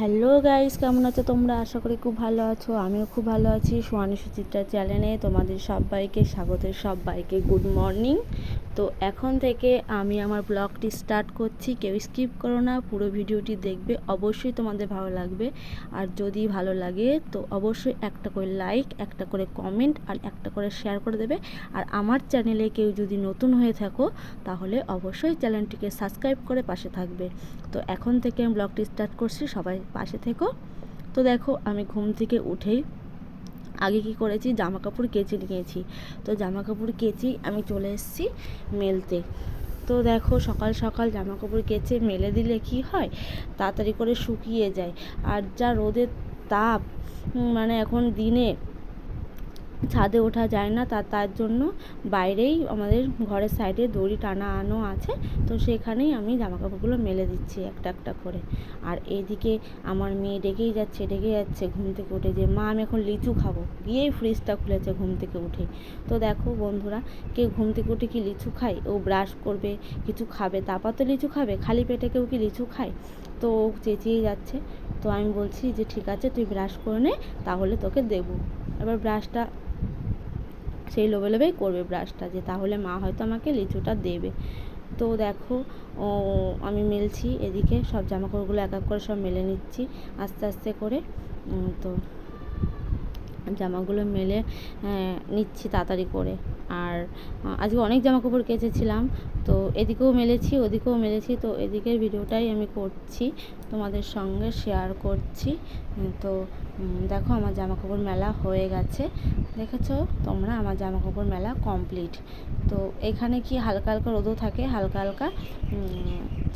Hello guys, কেমন আছো তোমরা? আশা করি খুব ভালো আছো। আমিও খুব ভালো আছি। সোয়ানি সুচিত্রা চ্যানেলে তোমাদের সব সবাইকে স্বাগত বাইকে গুড মর্নিং। তো এখন থেকে আমি আমার ব্লগটি স্টার্ট করছি। কেউ স্কিপ করো না, পুরো ভিডিওটি দেখবে। অবশ্যই তোমাদের ভালো লাগবে। আর যদি ভালো লাগে, তো অবশ্যই একটা করে লাইক একটা করে কমেন্ট আর একটা করে শেয়ার করে দেবে। আর আমার চ্যানেলে কেউ যদি নতুন হয়ে থাকো, তাহলে অবশ্যই চ্যানেলটিকে সাবস্ক্রাইব করে পাশে থাকবে। তো এখন থেকে আমি ব্লগটি স্টার্ট করছি। সবাই পাশে থেকো। তো দেখো, আমি ঘুম থেকে উঠেই আগে কি করেছি? জামা কাপড় কেচে নিয়েছি। তো জামা কাপড় কেচি আমি চলে এসেছি মেলতে। তো দেখো সকাল সকাল জামা কাপড় কেচে মেলে দিলে কি হয়? তাড়াতাড়ি করে শুকিয়ে যায়। আর যা রোদের তাপ মানে এখন দিনে ছাদে ওঠা যায় না, তা, তার জন্য বাইরেই আমাদের ঘরের সাইডে দড়ি টানা আনো আছে। তো সেখানেই আমি জামা কাপড়গুলো মেলে দিচ্ছি একটা একটা করে। আর এইদিকে আমার মেয়ে ডেকেই যাচ্ছে ডেকে যাচ্ছে, ঘুম থেকে উঠে যে, মা, আমি এখন লিচু খাব। গিয়েই ফ্রিজটা খুলেছে ঘুম থেকে উঠে। তো দেখো বন্ধুরা কেউ ঘুম থেকে উঠে কি লিচু খায়? ও ব্রাশ করবে, কিছু খাবে, তারপর তো লিচু খাবে? খালি পেটে কেউ কি লিচু খায়? তো ও চেঁচিয়ে যাচ্ছে। তো আমি বলছি যে, ঠিক আছে, তুই ব্রাশ করে নে, তাহলে তোকে দেবো। এবার ব্রাশটা সেই লোভে লোভেই করবে ব্রাশটা যে, তাহলে মা হয়তো আমাকে লিচুটা দেবে। তো দেখো, ও, আমি মেলছি এদিকে, সব জামাকাপড়গুলো এক এক করে সব মেলে নিচ্ছি, আস্তে আস্তে করে। তো জামাগুলো মেলে নিচ্ছি তাড়াতাড়ি করে। আর আজকে অনেক জামা কাপড় কেচেছিলাম, তো এদিকেও মেলেছি, ওদিকেও মেলেছি, তো এদিকের ভিডিওটাই আমি করছি, তোমাদের সঙ্গে শেয়ার করছি। তো দেখো আমার জামা কাপড় মেলা হয়ে গেছে। দেখেছ? তোমরা আমার জামা কাপড় মেলা কমপ্লিট তো এখানে কি হালকা হালকা রোদও থাকে, হালকা হালকা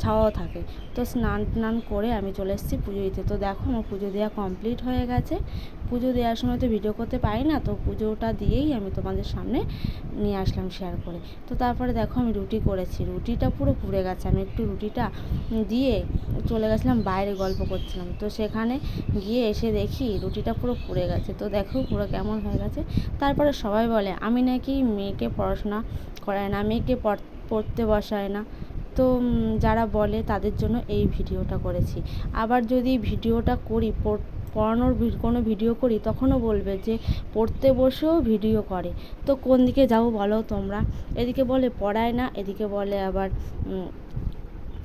ছাওয়াও থাকে। তো স্নান টান করে আমি চলে এসেছি পুজো দিতে তো দেখো আমার পুজো দেওয়া কমপ্লিট হয়ে গেছে। পুজো দেওয়ার সময় তো ভিডিও করতে পারি না, তো পুজোটা দিয়েই আমি তোমাদের সামনে নিয়ে আসলাম শেয়ার করে। তো তারপরে দেখো আমি রুটি করেছি, রুটিটা পুরো পুড়ে গেছে। আমি একটু রুটিটা দিয়ে চলে গেছিলাম, বাইরে গল্প করছিলাম। তো সেখানে গিয়ে এসে দেখি রুটিটা পুরো পুড়ে গেছে। তো দেখো পুরো কেমন হয়ে গেছে। তারপরে সবাই বলে, আমি নাকি মেয়েকে পড়াশোনা করায় না, মেয়েকে পড়- পড়তে বসায় না। তো যারা বলে তাদের জন্য এই ভিডিওটা করেছি। আবার যদি ভিডিওটা করি, পড়- পড়ানোর কোনো ভিডিও করি, তখনও বলবে যে পড়তে বসেও ভিডিও করে। তো কোন দিকে যাব বলো তোমরা? এদিকে বলে পড়ায় না, এদিকে বলে আবার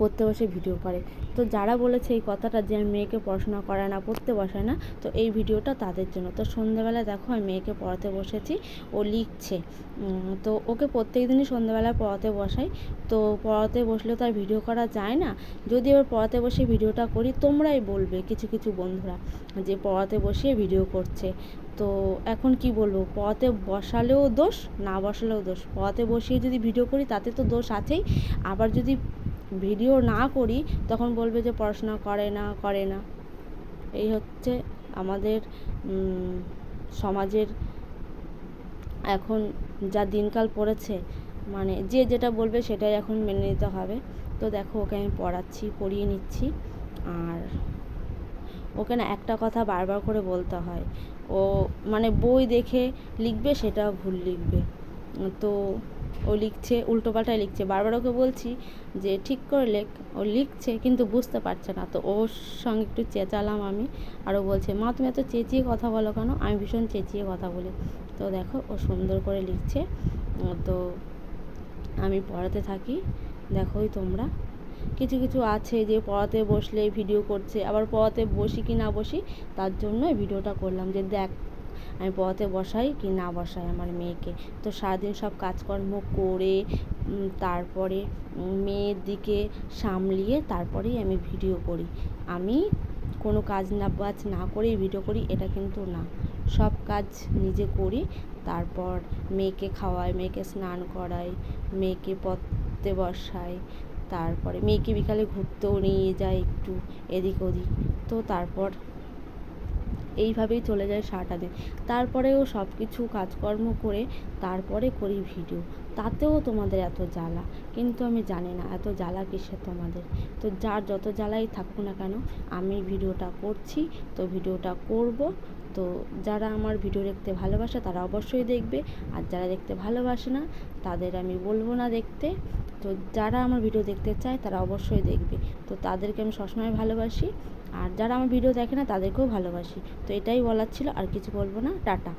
পড়তে বসে ভিডিও করে। তো যারা বলেছে এই কথাটা যে আমি মেয়েকে পড়াশোনা করায় না, পড়তে বসায় না, তো এই ভিডিওটা তাদের জন্য। তো সন্ধ্যেবেলা দেখো আমি মেয়েকে পড়াতে বসেছি, ও লিখছে। তো ওকে প্রত্যেক দিনই সন্ধ্যেবেলা পড়াতে বসাই। তো পড়াতে বসলে তো আর ভিডিও করা যায় না। যদি এবার পড়াতে বসে ভিডিওটা করি, তোমরাই বলবে, কিছু কিছু বন্ধুরা, যে পড়াতে বসিয়ে ভিডিও করছে। তো এখন কি বলব, পড়াতে বসালেও দোষ, না বসালেও দোষ। পড়াতে বসিয়ে যদি ভিডিও করি, তাতে তো দোষ আছেই। আবার যদি ভিডিও না করি, তখন বলবে যে পড়াশোনা করে না করে না। এই হচ্ছে আমাদের সমাজের এখন যা দিনকাল পড়েছে মানে যে যেটা বলবে সেটাই এখন মেনে নিতে হবে। তো দেখো, ওকে আমি পড়াচ্ছি, পড়িয়ে নিচ্ছি। আর ওকে না একটা কথা বারবার করে বলতে হয়। ও মানে বই দেখে লিখবে, সেটা ভুল লিখবে। তো ও লিখছে উল্টোপাল্টাই লিখছে। বারবার ওকে বলছি যে, ঠিক করে লেখ ও লিখছে কিন্তু বুঝতে পারছে না। তো ওর সঙ্গে একটু চেঁচালাম আমি আর ও বলছে, মা, তুমি এত চেঁচিয়ে কথা বলো কেন? আমি ভীষণ চেঁচিয়ে কথা বলি। তো দেখো, ও সুন্দর করে লিখছে। তো আমি পড়াতে থাকি। দেখোই তোমরা। কিছু কিছু আছে যে পড়াতে বসলে ভিডিও করছে, আবার পড়াতে বসি কি না বসি তার জন্য ভিডিওটা করলাম যে দেখ আমি পথে বসাই কি না বসাই আমার মেয়েকে। তো সারাদিন সব কাজকর্ম করে তারপরে মেয়ের দিকে সামলিয়ে তারপরেই আমি ভিডিও করি। আমি কোনো কাজ না, বাজ না করেই ভিডিও করি, এটা কিন্তু না। সব কাজ নিজে করি, তারপর মেয়েকে খাওয়াই, মেয়েকে স্নান করাই, মেয়েকে পড়তে বসাই, তারপরে মেয়েকে বিকালে ঘুরতেও নিয়ে যাই একটু এদিক ওদিক তো তারপর এইভাবেই চলে যায় সারাটা দিন। তারপরেও সব কিছু কাজকর্ম করে তারপরে করি ভিডিও। তাতেও তোমাদের এত জ্বালা। কিন্তু আমি জানি না এত জ্বালা কিসের তোমাদের। তো যার যত জ্বালাই থাকুক না কেন, আমি ভিডিওটা করছি, তো ভিডিওটা করব। তো যারা আমার ভিডিও দেখতে ভালোবাসে তারা অবশ্যই দেখবে। আর যারা দেখতে ভালোবাসে না, তাদের আমি বলব না দেখতে। তো যারা আমার ভিডিও দেখতে চায় তারা অবশ্যই দেখবে। তো তাদেরকে আমি সবসময় ভালোবাসি। আর যারা আমার ভিডিও দেখে না তাদেরকেও ভালোবাসি। তো এটাই বলার ছিল। আর কিছু বলব না। টাটা।